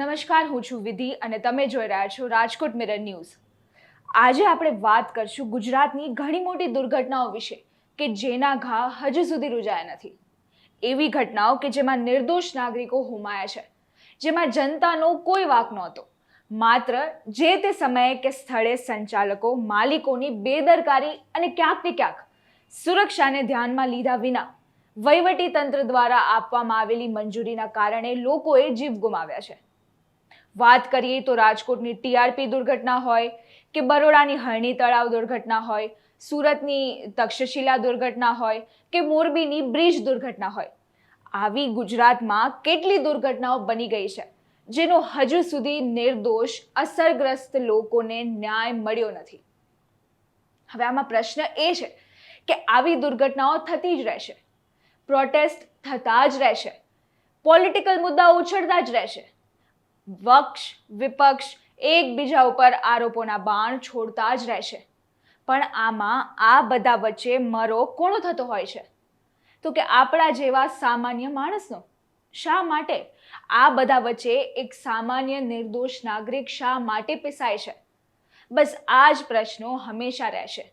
નમસ્કાર, હું છું વિધિ અને તમે જોઈ રહ્યા છો રાજકોટ મિરર ન્યૂઝ આજે આપણે વાત કરશું ગુજરાતની ઘણી મોટી દુર્ઘટનાઓ વિશે, કે જેના ઘા હજુ સુધી રૂજાયા નથી. એવી ઘટનાઓ કે જેમાં નિર્દોષ નાગરિકો હોમાયા છે, જેમાં જનતાનો કોઈ વાક નહોતો. માત્ર જે તે સમયે કે સ્થળે સંચાલકો, માલિકોની બેદરકારી અને ક્યાંક ને ક્યાંક સુરક્ષાને ધ્યાનમાં લીધા વિના વહીવટી તંત્ર દ્વારા આપવામાં આવેલી મંજૂરીના કારણે લોકોએ જીવ ગુમાવ્યા છે. વાત કરીએ તો રાજકોટની ટીઆરપી દુર્ઘટના હોય કે બરોડાની હરણી તળાવ દુર્ઘટના હોય, સુરતની તક્ષશિલા દુર્ઘટના હોય કે મોરબીની બ્રિજ દુર્ઘટના હોય. આવી ગુજરાતમાં કેટલી દુર્ઘટનાઓ બની ગઈ છે, જેનો હજુ સુધી નિર્દોષ, અસરગ્રસ્ત લોકોને ન્યાય મળ્યો નથી. હવે આમાં પ્રશ્ન એ છે કે આવી દુર્ઘટનાઓ થતી જ રહેશે. પ્રોટેસ્ટ થતા જ રહેશે. પોલિટિકલ મુદ્દાઓ ઉછળતા જ રહેશે. વક્ષ, વિપક્ષ એકબીજા ઉપર આરોપોના બાણ છોડતા જ રહેશે. પણ આમાં આ બધા વચ્ચે મરો કોણો થતો હોય છે? તો કે આપણા જેવા સામાન્ય માણસનો? શા માટે? આ બધા વચ્ચે એક સામાન્ય, નિર્દોષ નાગરિક શા માટે પીસાય છે? બસ આ જ પ્રશ્નો હંમેશા રહેશે.